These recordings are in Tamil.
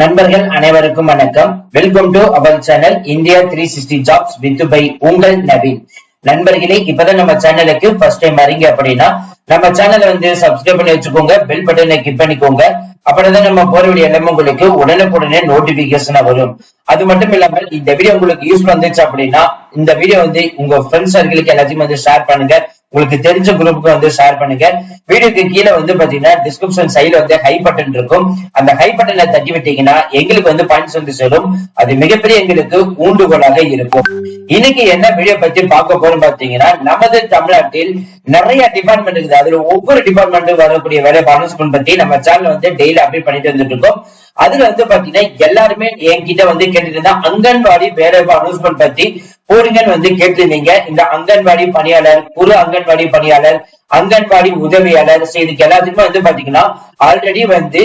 நண்பர்கள் அனைவருக்கும் வணக்கம். Welcome to our channel India three sixty jobs with by உங்கள் நவீன். நண்பர்களே இப்பதான் நம்ம சேனலுக்கு ஃபர்ஸ்ட் டைம் வரீங்க அப்படின்னா நம்ம சேனலை வந்து சப்ஸ்கிரைப் பண்ணி வச்சுக்கோங்க பெல் பட்டனை கிளிக் பண்ணிக்கோங்க. அப்படிதான் நம்ம போற வீடியோ எல்லாமே உங்களுக்கு உடனுக்குடனே நோட்டிபிகேஷனா வரும். அது மட்டும் இல்லாமல் இந்த வீடியோ உங்களுக்கு யூஸ் வந்துச்சு அப்படின்னா இந்த வீடியோ வந்து உங்க ஃப்ரெண்ட்ஸ் சர்க்கிளுக்கு எல்லாத்தையும் வந்து ஷேர் பண்ணுங்க. உங்களுக்கு தெரிஞ்ச குரூப்புக்கு வந்து ஷேர் பண்ணுங்க. வீடியோக்கு கீழே வந்து பாத்தீங்கன்னா டிஸ்கிரிப்ஷன் சைடுல வந்து ஹை பட்டன் இருக்கும். அந்த ஹை பட்டனை தட்டி விட்டீங்கன்னா எங்களுக்கு வந்து பாயிண்ட்ஸ் வந்து சொல்லும் அது மிகப்பெரிய எங்களுக்கு ஊண்டுகோலாக இருக்கும். இன்னைக்கு என்ன வீடியோ பத்தி பார்க்க போறோம் பாத்தீங்கன்னா நமது தமிழ்நாட்டில் நிறைய டிபார்ட்மெண்ட் இருக்குது. அதுல ஒவ்வொரு டிபார்ட்மெண்ட்டுக்கு வரக்கூடிய வேலை அனௌன்ஸ்மெண்ட் பத்தி நம்ம சேனல் வந்து டெய்லி அப்டேட் பண்ணிட்டு வந்துட்டு இருக்கோம். அதுல வந்து பாத்தீங்கன்னா எல்லாருமே என்கிட்ட வந்து கேட்டுட்டு இருந்தா அங்கன்வாடி வேலை அனௌன்ஸ்மெண்ட் பத்தி போடுங்கன்னு வந்து கேட்டிருந்தீங்க. இந்த அங்கன்வாடி பணியாளர் குரு அங்கன்வாடி பணியாளர் அங்கன்வாடி உதவியாளர் இதுக்கு எல்லாத்துக்குமே வந்து பாத்தீங்கன்னா ஆல்ரெடி வந்து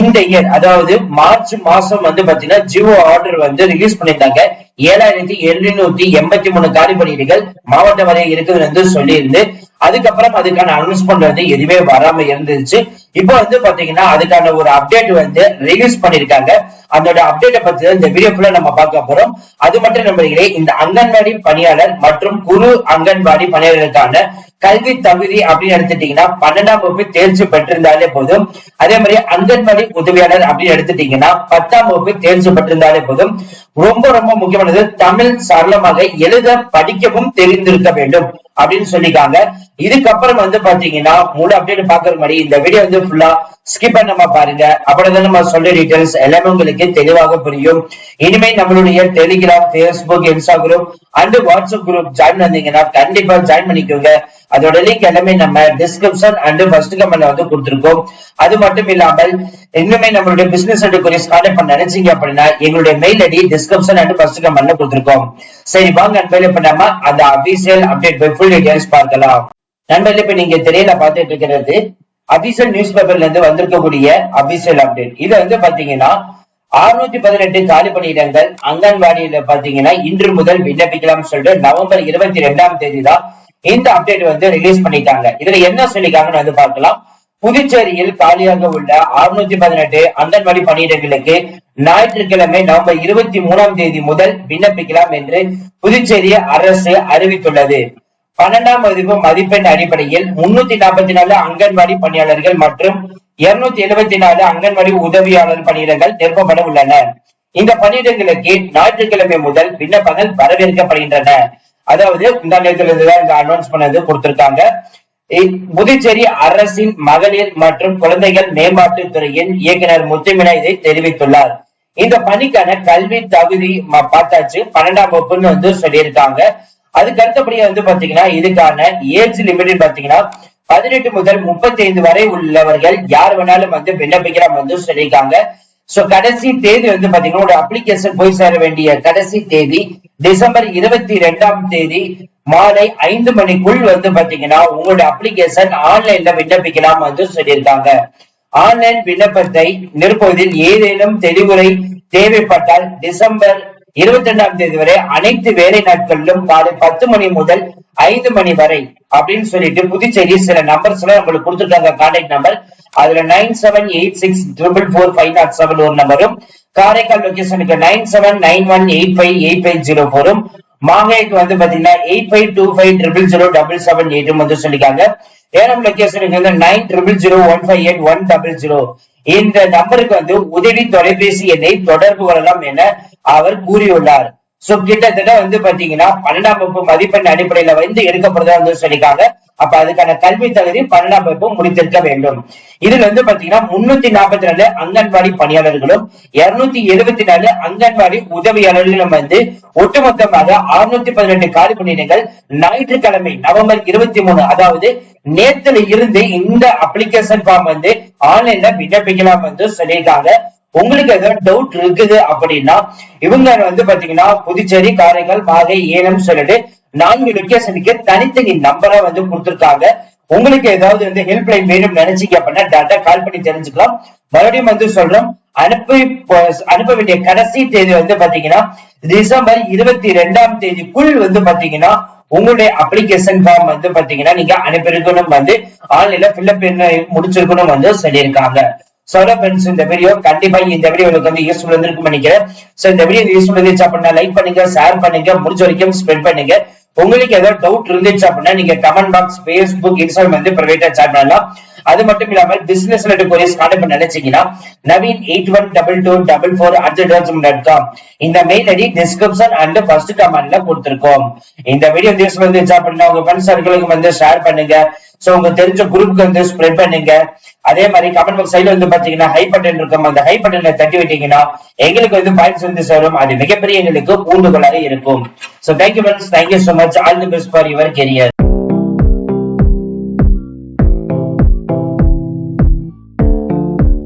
இந்த இயர் அதாவது மார்ச் மாசம் வந்து பாத்தீங்கன்னா ஜியோ ஆர்டர் வந்து ரிலீஸ் பண்ணியிருந்தாங்க. ஏழாயிரத்தி எழுநூத்தி எண்பத்தி மூணு காலி பணியிடங்கள் மாவட்ட வரைய இருக்குது என்று சொல்லியிருந்து அதுக்கப்புறம் அதுக்கான அனௌன்ஸ்மெண்ட் வந்து எதுவுமே வராம இருந்துச்சு. இப்போ வந்து பாத்தீங்கன்னா அதுக்கான ஒரு அப்டேட் வந்து ரிலீஸ் பண்ணிருக்காங்க அதோட அப்டேட்டை பத்தி இந்த வீடியோ ஃபுல்லா நம்ம பார்க்க போறோம். அது மட்டும் நம்பர்களே இந்த அங்கன்வாடி பணியாளர் மற்றும் குரு அங்கன்வாடி பணியாளர்களுக்கான கல்வி தகுதி அப்படின்னு எடுத்துட்டீங்கன்னா பன்னெண்டாம் வகுப்பு தேர்ச்சி பெற்றிருந்தாலே போதும். அதே மாதிரி அங்கன்வாடி உதவியாளர் அப்படின்னு எடுத்துட்டீங்கன்னா பத்தாம் வகுப்பு தேர்ச்சி பெற்றிருந்தாலே போதும். ரொம்ப ரொம்ப முக்கியமான முக்கியமானது தமிழ் சரளமாக எழுத படிக்கவும் தெரிந்திருக்க வேண்டும் அப்படின்னு சொல்லிக்காங்க இதுக்கப்புறம் வந்து பாத்தீங்கன்னா முழு அப்டேட் பாக்குற மாதிரி இந்த வீடியோ வந்து ஃபுல்லா ஸ்கிப் பண்ணாம பாருங்க. அப்படிதான் நம்ம சொல்ற டீடைல்ஸ் எல்லாமே உங்களுக்கு தெளிவாக புரியும். இனிமே நம்மளுடைய Telegram Facebook Instagram and WhatsApp group join பண்ணீங்கன்னா கண்டிப்பா ஜாயின் பண்ணிக்கோங்க. அதோட லிங்க் எல்லாமே நம்ம டிஸ்கிரிப்ஷன் அண்ட் ஃபர்ஸ்ட் கமெண்ட்ல வந்து கொடுத்துருக்கோம். அது மட்டும் இல்லாமல் இன்னுமே நம்மளுடைய பிசினஸ் அண்ட் கொரியஸ் கான்டாக்ட் பண்ண நினைச்சீங்க அப்படின்னா எங்களுடைய mail ID description and first கமெண்ட்ல கொடுத்துருக்கோம். சரி வாங்க நண்பர்களே பண்ணாம அந்த அபிஷியல் அப்டேட் ஃபுல் டீடைல்ஸ் பார்க்கலாம். நண்பர்களே இப்ப நீங்க தெரியல பார்த்துட்டு இருக்கிறது அபிஷியல் நியூஸ் பேப்பர்ல இருந்து வந்திருக்கக்கூடிய அபிஷியல் அப்டேட் இது வந்து பாத்தீங்கன்னா அறுநூத்தி பதினெட்டு காலி பணியிடங்கள் அங்கன்வாடியில பாத்தீங்கன்னா இன்று முதல் விண்ணப்பிக்கலாம் சொல்லிட்டு நவம்பர் இருபத்தி ரெண்டாம் தேதி தான் இந்த அப்டேட் வந்து ரிலீஸ் பண்ணிட்டாங்க. இதுல என்ன சொல்லிக்காங்கன்னு வந்து பார்க்கலாம். புதுச்சேரியில் காலியாக உள்ள அறுநூத்தி பதினெட்டு அங்கன்வாடி பணியிடங்களுக்கு ஞாயிற்றுக்கிழமை நவம்பர் இருபத்தி மூணாம் தேதி முதல் விண்ணப்பிக்கலாம் என்று புதுச்சேரி அரசு அறிவித்துள்ளது. பன்னெண்டாம் வகுப்பு மதிப்பெண் அடிப்படையில் முன்னூத்தி நாற்பத்தி நாலு அங்கன்வாடி பணியாளர்கள் மற்றும் இருநூத்தி எழுபத்தி நாலு அங்கன்வாடி உதவியாளர் பணியிடங்கள் நிரப்பப்பட உள்ளன. இந்த பணியிடங்களுக்கு ஞாயிற்றுக்கிழமை முதல் விண்ணப்பங்கள் வரவேற்கப்படுகின்றன. அதாவது இந்த நேரத்துல இந்த அனௌன்ஸ் பண்ணது கொடுத்திருக்காங்க. புதுச்சேரி அரசின் மகளிர் மற்றும் குழந்தைகள் மேம்பாட்டு துறையின் இயக்குனர் முத்துமினா இதை தெரிவித்துள்ளார். இந்த பணிக்கான கல்வி தகுதி பார்த்தாச்சு. பன்னெண்டாம் வகுப்புன்னு வந்து சொல்லியிருக்காங்க. அதுக்கு அடுத்தபடியா வந்து பாத்தீங்கன்னா இதுக்கான ஏஜ் லிமிட் பாத்தீங்கன்னா பதினெட்டு முதல் முப்பத்தி ஐந்து வரை உள்ளவர்கள் யார் வேணாலும் வந்து விண்ணப்பிக்கலாம் வந்து சொல்லியிருக்காங்க. சோ கடைசி தேதி வந்து பாத்தீங்கன்னா ஒரு அப்ளிகேஷன் போய் சேர வேண்டிய கடைசி தேதி டிசம்பர் இருபத்தி ரெண்டாம் தேதி மாலை ஐந்து மணிக்குள் வந்து பாத்தீங்கன்னா உங்களுடைய அப்ளிகேஷன் ஆன்லைன்ல விண்ணப்பிக்கலாம் வந்து சொல்லியிருக்காங்க. ஆன்லைன் விண்ணப்பத்தை நிரப்புவதில் ஏதேனும் தெளிவுரை தேவைப்பட்டால் டிசம்பர் இருபத்தி ரெண்டாம் தேதி வரை அனைத்து வேலை நாட்களிலும் காலை பத்து மணி முதல் ஐந்து மணி வரை அப்படின்னு சொல்லிட்டு புதுச்சேரி சில நம்பர்ஸ் எல்லாம் உங்களுக்கு கொடுத்துருக்காங்க. கான்டாக்ட் நம்பர் அதுல nine seven eight six triple four five naught seven ஒரு நம்பரும் Karaikal லொகேஷனுக்கு nine seven nine one eight five eight five zero ஃபோரும் மாங்காய்க்கு வந்து பாத்தீங்கன்னா eight five two five triple zero double seven எயிட்டும் வந்து சொல்லிக்காங்க ஏனம் லொகேஷனுக்கு வந்து nine triple zero one five eight one double zero இந்த நம்பருக்கு வந்து உதவி தொலைபேசி எண்ணை தொடர்பு கொள்ளலாம் என அவர் கூறியுள்ளார். சோ கிட்டத்தட்ட வந்து பாத்தீங்கன்னா பன்னெண்டாம் வகுப்பு மதிப்பெண் அடிப்படையில வந்து எடுக்கப்படுறதா வந்து சொல்லிருக்காங்க அப்ப அதுக்கான கல்வி தகுதி பன்னெண்டாம் வகுப்பு முடித்திருக்க வேண்டும். இதுல வந்து பாத்தீங்கன்னா முன்னூத்தி நாற்பத்தி நாலு அங்கன்வாடி பணியாளர்களும் இருநூத்தி எழுபத்தி நாலு அங்கன்வாடி உதவியாளர்களும் வந்து ஒட்டுமொத்தமாக அறுநூத்தி பதினெட்டு காலி பணியிடங்கள் ஞாயிற்றுக்கிழமை நவம்பர் இருபத்தி மூணு அதாவது நேத்துல இருந்து இந்த அப்ளிகேஷன் ஃபார்ம் வந்து ஆன்லைன்ல விண்ணப்பிக்கலாம் வந்து சொல்லியிருக்காங்க. உங்களுக்கு ஏதாவது டவுட் இருக்குது அப்படின்னா இவங்க வந்து பாத்தீங்கன்னா புதுச்சேரி காரைக்கால் மாகை ஏனம் சொல்லிட்டு நான்கு லொகேஷனுக்கு தனித்தனி நம்பரா வந்து கொடுத்துருக்காங்க. உங்களுக்கு ஏதாவது வந்து ஹெல்ப் லைன் வேணும் நினைச்சீங்க அப்படின்னா டேட்டா கால் பண்ணி தெரிஞ்சுக்கலாம். மறுபடியும் வந்து சொல்றோம் அனுப்பி அனுப்ப வேண்டிய கடைசி தேதி வந்து பாத்தீங்கன்னா டிசம்பர் இருபத்தி ரெண்டாம் தேதிக்குள் வந்து பாத்தீங்கன்னா உங்களுடைய அப்ளிகேஷன் ஃபார்ம் வந்து பாத்தீங்கன்னா நீங்க அனுப்பியிருக்கணும் வந்து ஆன்லைன்ல ஃபில்அப் முடிச்சிருக்கணும் வந்து சொல்லியிருக்காங்க. சோலோ ஃப்ரெண்ட்ஸ் இந்த வீடியோ கண்டிப்பா இந்த வீடியோ உங்களுக்கு வந்து யூஸ்ஃபுல் இருந்திருக்கும் நினைக்கிறேன். சோ இந்த வீடியோ யூஸ்ஃபுல் இருந்துச்சு அப்படின்னா லைக் பண்ணுங்க ஷேர் பண்ணுங்க முடிஞ்ச வரைக்கும் ஸ்ப்ரெட் பண்ணுங்க. உங்களுக்கு ஏதாவது டவுட் இருந்துச்சு அப்படின்னா நீங்க கமெண்ட் பாக்ஸ் பேஸ்புக் இன்ஸ்டாகிராம் வந்து பிரைவேட்டா சேட் பண்ணலாம். அது மட்டும் இல்லாம பிசினஸ் ரிலேட்டட் கொரியர்ஸ் கான்டெக்ட் பண்ண நினைச்சீங்கன்னா Naveen eight one double two double four at dot com இந்த mail ID description and first கமெண்ட்ல கொடுத்திருக்கோம். இந்த வீடியோ யூஸ்ஃபுல் இருந்துச்சு அப்படின்னா உங்க ஃப்ரெண்ட்ஸ் சர்க்கிளுக்கு வந்து ஷேர் பண்ணுங்க. சோ உங்க தெரிஞ்ச குரூப்புக்கு வந்து ஸ்ப்ரெட் பண்ணுங்க. அதே மாதிரி கமெண்ட் பாக்ஸ் சைடுல வந்து பாத்தீங்கன்னா ஹை பட்டன் இருக்கும். அந்த ஹை பட்டனை தட்டி விட்டீங்கன்னா எங்களுக்கு வந்து பாயிண்ட்ஸ் வந்து சேரும் அது மிகப்பெரிய எங்களுக்கு ஊண்டுகோலாக இருக்கும். So thank you friends thank you so much all the best for your career